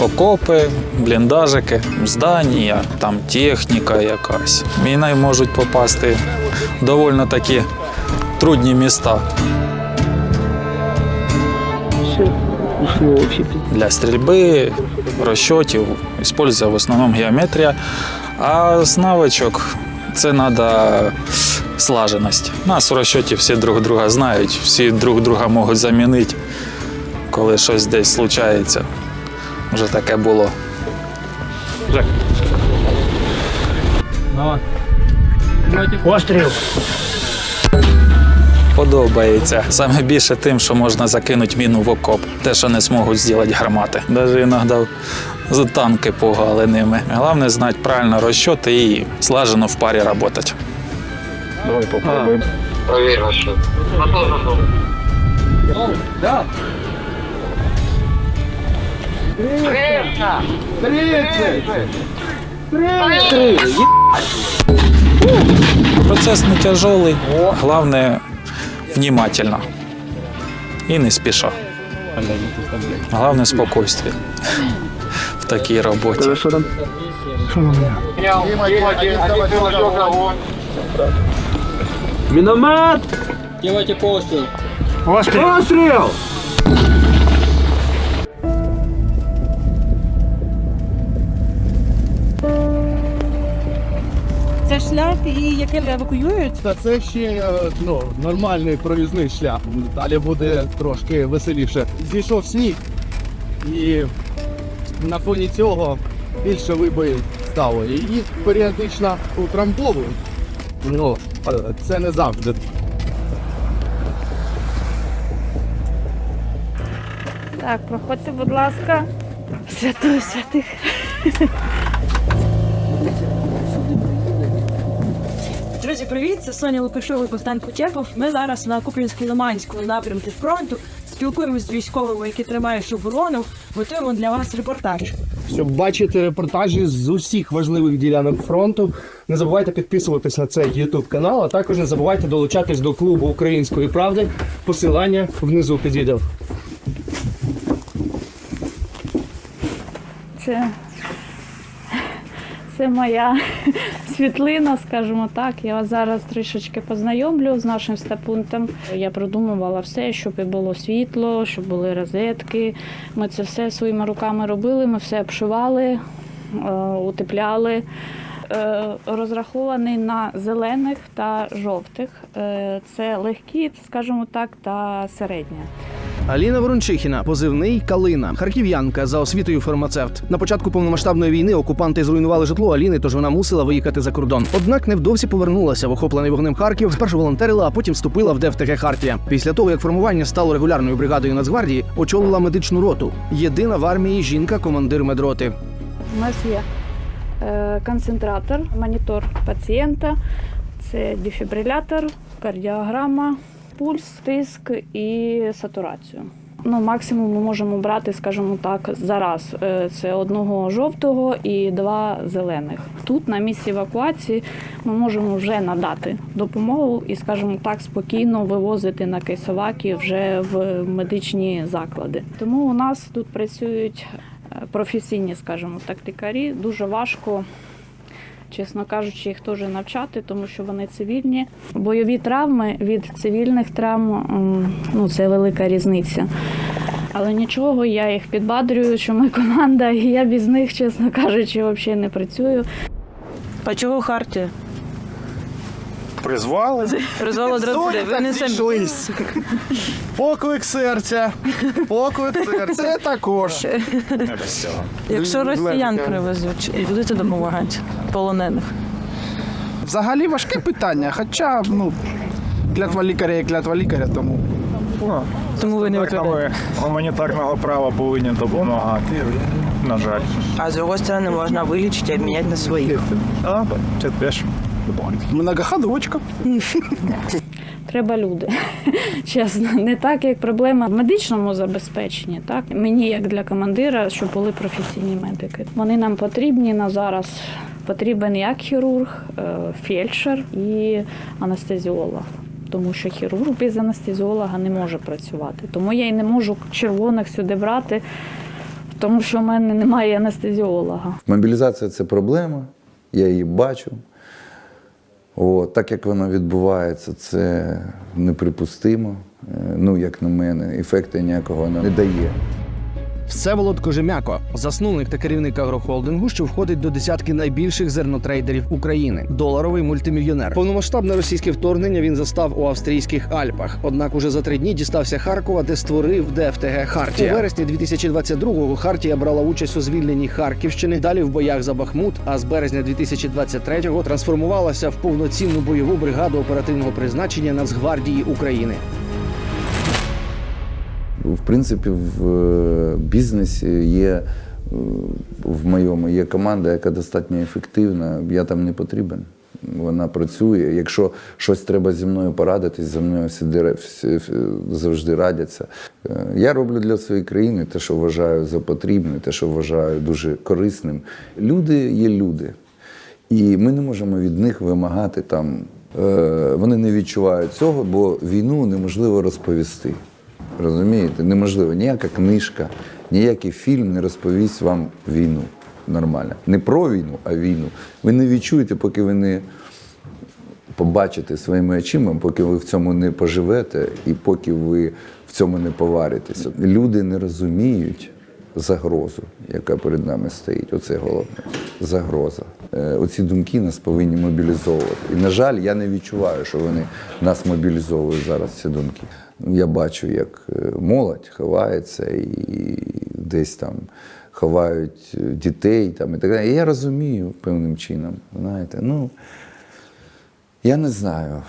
окопи, бліндажики, здання, там техніка якась. І можуть попасти в доволі такі трудні міста. Для стрільби, розчотів використовується в основному геометрія, а з навичок це треба слаженість. У нас у розчоті всі друг друга знають, всі друг друга можуть замінити, коли щось десь случається. Вже таке було. Постріл. Подобається. Саме більше тим, що можна закинути міну в окоп. Те, що не зможуть зробити гармати. Навіть іноді з танки пугали ними. Головне знати правильно розчоти і слажено в парі працювати. Давай попробуємо. Проверь расчет. Готов, готов. Процес не тяжелий, головне внимательно і не спіша. Головне спокійствие в такій роботі. Міномет! Делайте постріл. Постріл! Це шлях, і яким евакуюють? Та це ще е, ну, нормальний проїзний шлях. Далі буде трошки веселіше. Зійшов сніг, і на фоні цього більше вибоїв стало. І їх періодично утрамбовують. Ну, е, це не завжди. Так, проходьте, будь ласка. Святої святих. Друзі, привіт! Це Соня Лукашова і Богдан Кутєпов. Ми зараз на Куп'янсько-Лиманському напрямку фронту спілкуємося з військовими, які тримають оборону. Готуємо для вас репортаж. Щоб бачити репортажі з усіх важливих ділянок фронту, не забувайте підписуватись на цей YouTube канал, а також не забувайте долучатись до клубу Української правди. Посилання внизу під відео. Це, це моя світлина, скажімо так. Я вас зараз трішечки познайомлю з нашим стапунктом. Я продумувала все, щоб і було світло, щоб були розетки. Ми це все своїми руками робили, ми все обшивали, е, утепляли. Е, Розрахований на зелених та жовтих. Е, Це легкі, скажімо так, та середня. Аліна Ворончихіна, позивний Калина, харків'янка за освітою фармацевт. На початку повномасштабної війни окупанти зруйнували житло Аліни, тож вона мусила виїхати за кордон. Однак невдовзі повернулася в охоплений вогнем Харків. Спершу волонтерила, а потім вступила в ДФТГ Хартія. Після того, як формування стало регулярною бригадою Нацгвардії, очолила медичну роту. Єдина в армії жінка, командир медроти. У нас є е, концентратор, монітор пацієнта, це дефібрилятор, кардіограма, пульс, тиск і сатурацію. Ну, максимум ми можемо брати, скажімо так, зараз. Е, Це одного жовтого і два зелених. Тут на місці евакуації ми можемо вже надати допомогу і, скажімо так, спокійно вивозити на кейсоваки вже в медичні заклади. Тому у нас тут працюють е, професійні, скажімо так, лікарі. Дуже важко. Чесно кажучи, їх теж навчати, тому що вони цивільні. Бойові травми від цивільних травм ну це велика різниця. Але нічого, я їх підбадрюю, що ми команда, і я без них, чесно кажучи, взагалі не працюю. А чого Хартія? Призвали. Розвал одразу Зорі ви не самі. зійшлись. Поклик серця. Поклик серця. Це також. Не без цього. Якщо росіян Левка. привезуть, і будете допомагати полонених. Взагалі важке питання, хоча, ну, клятва лікаря є клятва лікаря, тому. Тому ви не відповідаєте. ми гуманітарного права повинні допомагати. На жаль. А с другой стороны, можно вылечить и обменять на своих. А, це теж. Многоходочка. Треба люди. Чесно, не так, як проблема в медичному забезпеченні. Так мені, як для командира, щоб були професійні медики. Вони нам потрібні на зараз. Потрібен як хірург, е, фельдшер і анестезіолог. Тому що хірург без анестезіолога не може працювати. Тому я й не можу червоних сюди брати, тому що в мене немає анестезіолога. Мобілізація це проблема, я її бачу. От, так як воно відбувається, це неприпустимо. Е, Ну, як на мене, ефекту ніякого не дає. Всеволод Кожемяко, засновник та керівник агрохолдингу, що входить до десятки найбільших зернотрейдерів України. Доларовий мультимільйонер. Повномасштабне російське вторгнення він застав у австрійських Альпах. Однак уже за три дні дістався Харкова, де створив ДФТГ Хартія. У вересні 2022-го Хартія брала участь у звільненні Харківщини, далі в боях за Бахмут. А з березня 2023-го трансформувалася в повноцінну бойову бригаду оперативного призначення Нацгвардії України. В принципі, в е, бізнесі є е, в моєму є команда, яка достатньо ефективна. Я там не потрібен. Вона працює. Якщо щось треба зі мною порадитись, зі мною всі, завжди радяться. Е, Я роблю для своєї країни те, що вважаю за потрібне, те, що вважаю дуже корисним. Люди є люди. І ми не можемо від них вимагати там. Вони не відчувають цього, бо війну неможливо розповісти. Розумієте? Неможливо. Ніяка книжка, ніякий фільм не розповість вам війну нормально. Не про війну, а війну. Ви не відчуєте, поки ви не побачите своїми очима, поки ви в цьому не поживете і поки ви в цьому не поваритеся. Люди не розуміють загрозу, яка перед нами стоїть. Оце головне. Загроза. Е, Оці думки нас повинні мобілізовувати. І, на жаль, я не відчуваю, що вони нас мобілізовують зараз, ці думки. Я бачу, як е, молодь ховається і десь там ховають е, дітей там, і так далі. І я розумію певним чином. Знаєте, ну. Я не знаю.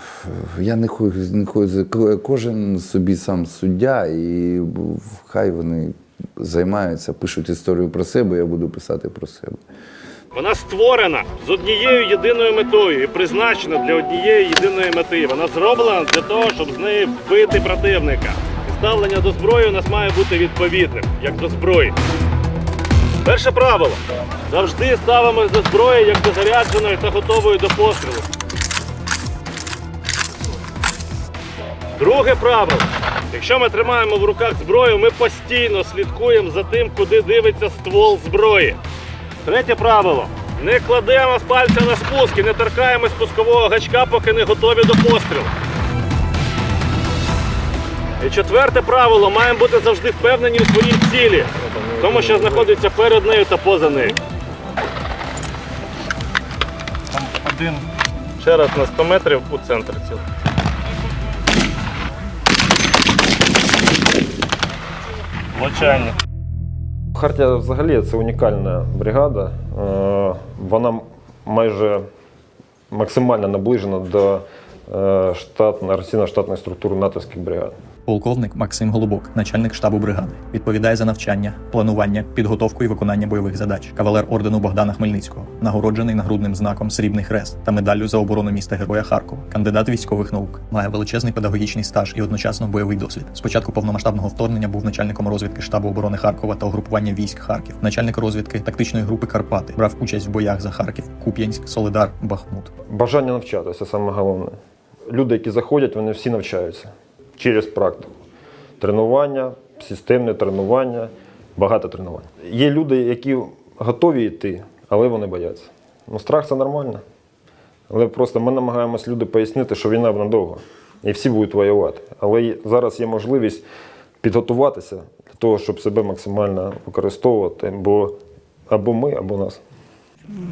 Я не хочу, не хочу. Кожен собі сам суддя, і хай вони займаються, пишуть історію про себе, я буду писати про себе. Вона створена з однією єдиною метою і призначена для однієї єдиної мети. Вона зроблена для того, щоб з неї вбити противника. Ставлення до зброї у нас має бути відповідним, як до зброї. Перше правило: завжди ставимось до зброї як до зарядженої та готової до пострілу. Друге правило. Якщо ми тримаємо в руках зброю, ми постійно слідкуємо за тим, куди дивиться ствол зброї. Третє правило. Не кладемо з пальця на спуск і не торкаємо спускового гачка, поки не готові до пострілу. І четверте правило. Маємо бути завжди впевнені у своїй цілі, в тому, що знаходиться перед нею та поза нею. Там Один Ще раз на 100 метрів у центр ціл. Влучання. Хартія взагалі це унікальна бригада. Е, Вона майже максимально наближена до е, штат, організаційно-штатної структури натовських бригад. Полковник Максим Голубок, начальник штабу бригади, відповідає за навчання, планування, підготовку і виконання бойових задач. Кавалер ордену Богдана Хмельницького, нагороджений нагрудним знаком Срібний Хрест та медаллю за оборону міста Героя Харкова, кандидат військових наук, має величезний педагогічний стаж і одночасно бойовий досвід. Спочатку повномасштабного вторгнення був начальником розвідки штабу оборони Харкова та угрупування військ Харків, начальник розвідки тактичної групи Карпати, брав участь в боях за Харків, Куп'янськ, Солидар, Бахмут. Бажання навчатися саме головне. Люди, які заходять, вони всі навчаються через практику. Тренування, системне тренування, багато тренувань. Є люди, які готові йти, але вони бояться. Ну, страх це нормально. Але просто ми намагаємось люди пояснити, що війна надовго. І всі будуть воювати. Але зараз є можливість підготуватися для того, щоб себе максимально використовувати, бо або ми, або нас.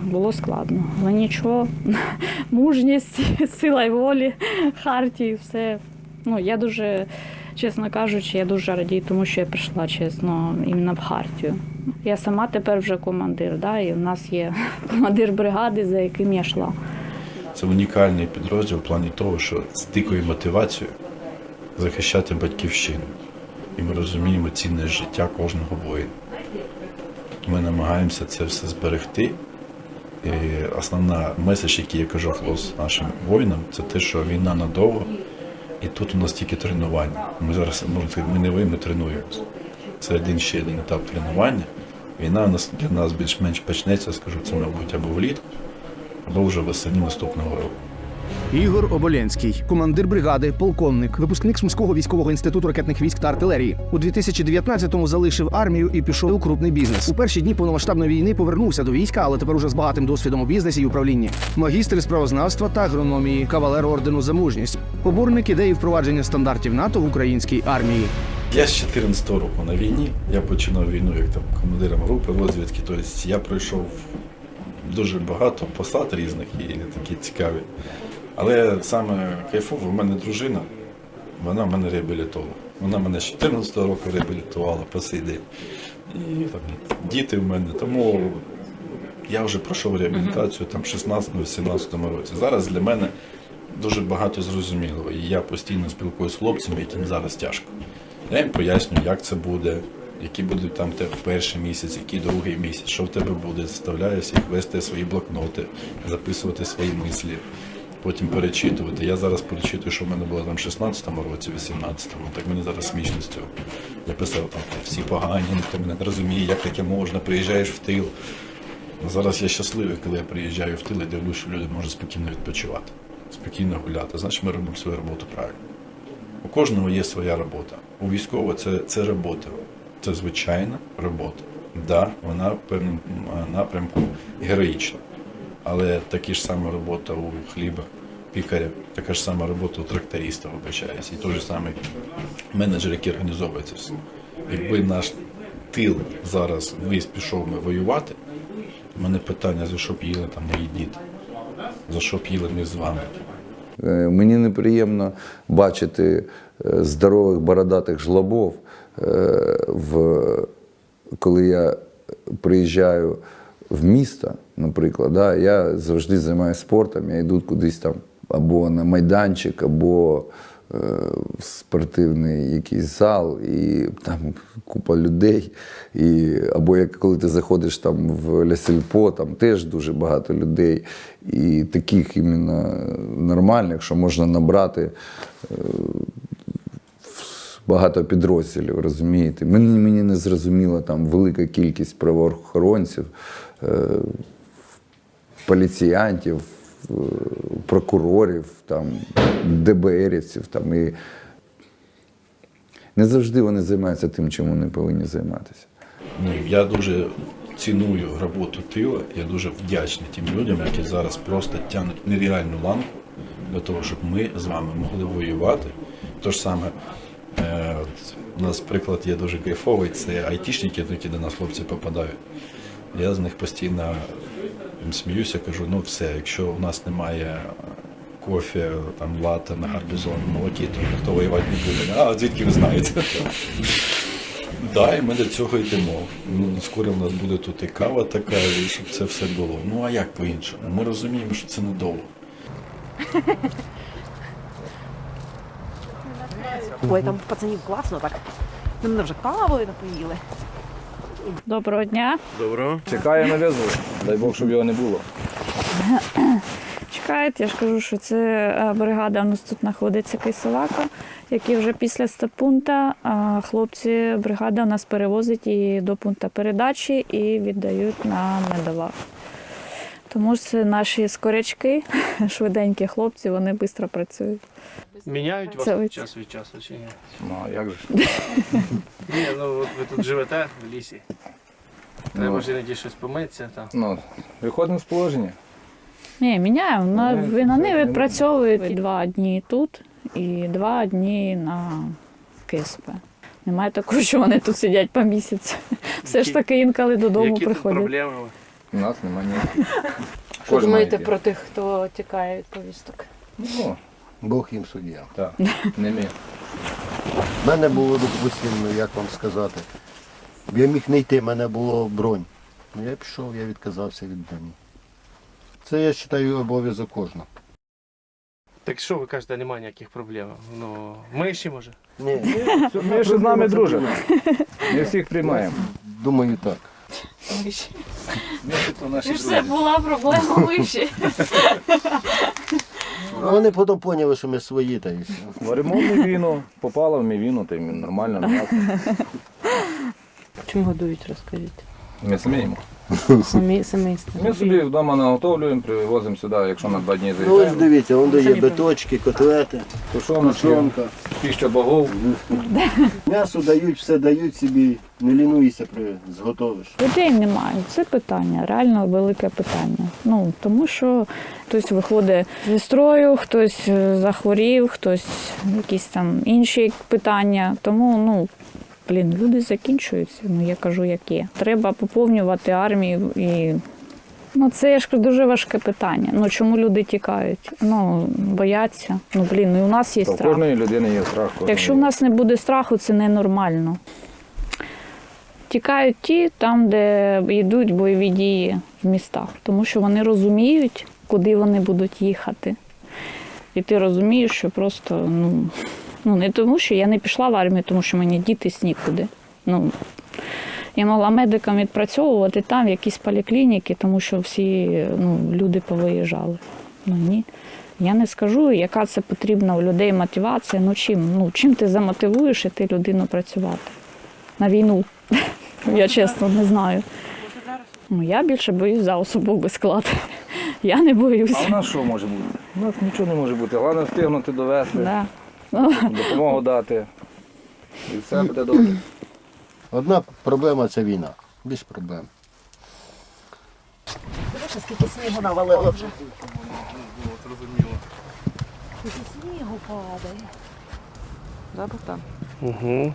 Було складно, але нічого. Мужність, сила й волі, хартії, все. Ну, я дуже, чесно кажучи, я дуже радію, тому що я прийшла чесно іменно в хартію. Я сама тепер вже командир, да, і в нас є командир бригади, за яким я йшла. це унікальний підрозділ в плані того, що з дикою мотивацією захищати батьківщину. І ми розуміємо цінне життя кожного воїна. Ми намагаємося це все зберегти. І основна меседж, який я кажу хлопцям, нашим воїнам, це те, що війна надовго, і тут у нас тільки тренування. Ми зараз можна сказати, ми не ви, ми тренуємося. Це один ще один етап тренування. Війна у нас для нас більш-менш почнеться, скажу, це, мабуть, або влітку, або вже весені наступного року. Ігор Оболєнський, командир бригади, полковник, випускник Сумського військового інституту ракетних військ та артилерії. У 2019-му залишив армію і пішов у крупний бізнес. У перші дні повномасштабної війни повернувся до війська, але тепер уже з багатим досвідом у бізнесі і управлінні. Магістр із правознавства та агрономії, кавалер ордену за мужність, поборник ідеї впровадження стандартів НАТО в українській армії. Я з 14 року на війні. Я починав війну як там командиром групи розвідки. Тобто я пройшов дуже багато посад різних і такі цікаві. Але саме кайфово, в мене дружина, вона мене реабілітувала. Вона мене з 14 року реабілітувала по цей день. І там, діти в мене. Тому я вже пройшов реабілітацію там в 16-17 році. Зараз для мене дуже багато зрозуміло. І я постійно спілкуюся з хлопцями, яким зараз тяжко. Я їм пояснюю, як це буде, які будуть там те перший місяць, який другий місяць, що в тебе буде. Заставляю всіх вести свої блокноти, записувати свої мислі, потім перечитувати. Я зараз перечитую, що в мене було там в 16-му році, 18-му, так мені зараз смішно з цього. Я писав там всі погані, ніхто мене не розуміє, як таке можна, приїжджаєш в тил. Зараз я щасливий, коли я приїжджаю в тил і дивлюсь, що люди можуть спокійно відпочивати, спокійно гуляти. Значить, ми робимо свою роботу правильно. У кожного є своя робота. У військового це, це робота. Це звичайна робота. Да, вона в певному напрямку героїчна. Але така ж сама робота у хліба, пікаря, така ж сама робота у тракториста, вибачаюсь, і той же самий менеджер, який організовує це все. Якби наш тил зараз виїзд пішов ми воювати, у мене питання, за що б їли там мої діти, за що б їли ми з вами. Е, Мені неприємно бачити е, здорових бородатих жлобов, е, в, коли я приїжджаю в місто, наприклад, да, я завжди займаюся спортом, я йду кудись там або на майданчик, або е, в спортивний якийсь зал, і там купа людей. І, або як коли ти заходиш там в Лясельпо, там теж дуже багато людей. І таких іменно нормальних, що можна набрати е, багато підрозділів, розумієте? Мені, мені не зрозуміла там велика кількість правоохоронців, е, поліціянтів, е, прокурорів, там, ДБРівців. Там, і не завжди вони займаються тим, чим вони повинні займатися. Ну, я дуже ціную роботу тила. Я дуже вдячний тим людям, які зараз просто тягнуть нереальну ланку для того, щоб ми з вами могли воювати. То ж саме, е, у нас приклад є дуже кайфовий, це айтішники, які до нас хлопці попадають. Я з них постійно сміюся, кажу, ну все, якщо у нас немає кофе, там лата на гарбузон, молокі, то ніхто воювати не буде. А звідки ви знаєте? Да, і ми до цього йдемо. Ну, скоро в нас буде тут і кава така, і щоб це все було. Ну а як по-іншому? Ми розуміємо, що це недовго. Ой, там пацанів класно так. Ми мене вже кавою напоїли. Доброго дня. Доброго. Чекає на в'язу. Дай Бог, щоб його не було. Чекають, я ж кажу, що це е, бригада у нас тут знаходиться Киселака, який вже після стапунта хлопці бригада у нас перевозить її до пункту передачі і віддають на медалах. Тому що наші скорячки, швиденькі хлопці, вони швидко працюють. Міняють вас Це ви- час від часу чи ні? Ну, а як же? Ні, ну от ви тут живете в лісі. Треба Ну. ж іноді щось помитися. Там. Ну, виходимо з положення. Ні, міняємо. На, Ну, ви- не- відпрацьовують два дні тут і два дні на КСП. Немає такого, що вони тут сидять по місяцю. Все ж таки інколи додому Які тут приходять. проблеми? У нас немає ніяких. Що думаєте про тих, хто тікає від повісток? Ну, Бог їм суддя. так, не ми. У мене було, допустимо, як вам сказати, я міг не йти, в мене було бронь. Ну я пішов, я відказався від броні. Це я вважаю обов'язок кожного. Так що ви кажете, немає ніяких проблем? Ну, миші може? Ні, Ми ж з нами дружимо. Ми всіх приймаємо. думаю так. Ми ж то наші І все була проблема миші. А Вони потім поняли, що ми свої та і все. Варимо мівіну, попала в мівіну, та й нормально м'ясо. Чим годують, розкажіть. Ми самі їмо. Самі, самі. Ми собі вдома наготовлюємо, привозимо сюди, якщо на два дні Ну ось заїжджаємо. дивіться, он дає биточки, котлети, Тушоночки, тушонка. піща богов. М'ясо дають, все дають собі, не лінуйся, при зготовиш. Людей немає. Це питання, реально велике питання. Ну тому що хтось виходить зі строю, хтось е, захворів, хтось якісь там інші питання. Тому ну. Блін, люди закінчуються. Ну я кажу, як є. Треба поповнювати армію і ну це я ж дуже важке питання. Ну чому люди тікають? Ну бояться. Ну блін, ну і у нас є У страх. кожної людини є страх. кожної Якщо в нас не буде страху, це ненормально. Тікають ті там, де йдуть бойові дії в містах, тому що вони розуміють, куди вони будуть їхати. І ти розумієш, що просто ну, ну не тому, що я не пішла в армію, тому що мені дітись нікуди. Ну, я могла медикам відпрацьовувати там, в якісь поліклініки, тому що всі ну, люди повиїжджали. Ну ні. Я не скажу, яка це потрібна у людей мотивація. Ну чим? Ну чим ти замотивуєш іти людину працювати на війну? Я чесно не знаю. Ну, я більше боюсь за особовий склад. Я не А боюся. у нас що може бути? У нас нічого не може бути. Головне встигнути довести, Да. допомогу дати. І все буде добре. Одна проблема це війна. Без проблем. Дивіться, скільки снігу навалило вже. Зрозуміло. Скільки снігу падає. Да, Богдан? Угу.